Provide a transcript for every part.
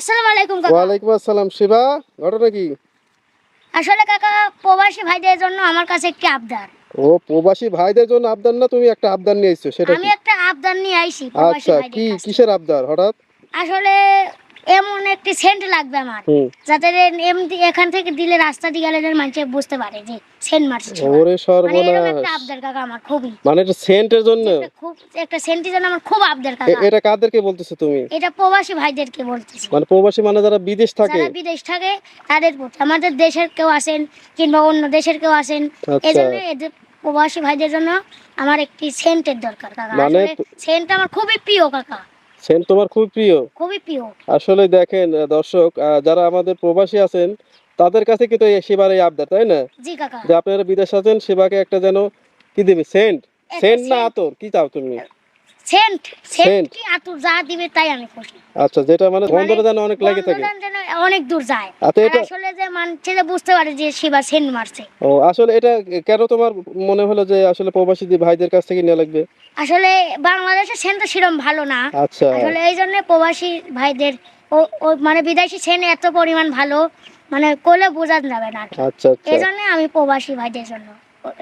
আসসালামু আলাইকুম কাকা। ওয়ালাইকুম আসসালাম শিবা। ঘটনা কি? আসলে কাকা প্রবাসী ভাইদের জন্য আমার কাছে একটি আবদার। ও প্রবাসী ভাইদের জন্য আবদার না? তুমি একটা আবদার নিয়ে আইছো সেটা আমি একটা আবদার নিয়ে আইছি প্রবাসী আচ্ছা কি কিসের আবদার হঠাৎ? আসলে এমন একটি সেন্ট লাগবে আমার যাতে এমনি এখান থেকে দিলে রাস্তা দিয়ে গেলে মানুষ বুঝতে পারে যে সেন্ট মারছে ওরে মানে সর্বনাশ। আবদার কাকা আমার খুবই। মানে এটা সেন্টের জন্য? খুব একটা সেন্টের জন্য আমার খুব আবদার কাকা। এটা কাদেরকে বলতেছো তুমি? এটা প্রবাসী ভাইদেরকে বলতেছি। মানে প্রবাসী মানে যারা বিদেশ থাকে? যারা বিদেশ থাকে তাদের প্রতি। আমাদের দেশের কেউ আসেন কিংবা অন্য দেশের কেউ আসেন আচ্ছা। এই জন্য এদের প্রবাসী ভাইদের জন্য আমার একটি সেন্টের দরকার কাকা। মানে সেন্ট আমার খুবই প্রিয় কাকা। সেন্ট তোমার খুব প্রিয়। খুবই প্রিয়। আসলে দেখেন দর্শক আহ, যারা আমাদের প্রবাসী আছেন তাদের কাছে কিন্তু এই সেবার এই আবদার তাই না? জি কাকা। যে আপনারা বিদেশ আছেন সেবাকে একটা যেন কি দেবে সেন্ট? সেন্ট না। আতর? কি চাও তুমি? সেন্ট সেন্ট কি? আতুর যা দিবে তাই আমি খুশি। আচ্ছা যেটা মানে গন্ধটা যেন অনেক লাগে থাকে। অনেক দূর যায়। আচ্ছা এটা আসলে যে মানছে যে বুঝতে পারে যে সেবা সেন্ট মারছে। ও আসলে এটা কেন তোমার মনে হলো যে আসলে প্রবাসী দি- ভাইদের কাছ থেকে নেওয়া লাগবে? আসলে বাংলাদেশের সেন্ট সেরকম ভালো না। আচ্ছা। আসলে এই জন্য প্রবাসী ভাইদের ও মানে বিদেশি সেন এত পরিমাণ ভালো মানে কোলে বোঝা যাবে না আচ্ছা আচ্ছা। এই জন্য আমি প্রবাসী ভাইদের জন্য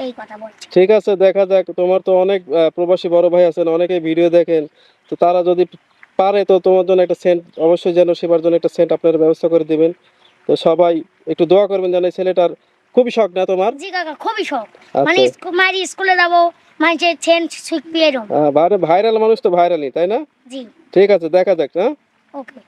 এই কথা বলছি। ঠিক আছে দেখা যাক। তোমার তো অনেক প্রবাসী বড় ভাই আছেন অনেকে ভিডিও দেখেন। তো তারা যদি পারে তো তোমার জন্য একটা সেন্ট অবশ্যই যেন সেবার জন্য একটা সেন্ট আপনার ব্যবস্থা করে দিবেন। তো সবাই একটু দোয়া করবেন যেন ছেলেটার খুবই শখ না তোমার? জি কাকা খুবই শখ। মানে আচ্ছা মারি স্কুলে যাব মানে যে সেন শিখবি এরম ভাইরাল মানুষ তো ভাইরালই তাই না? জি। ঠিক আছে দেখা যাক হ্যাঁ? ওকে।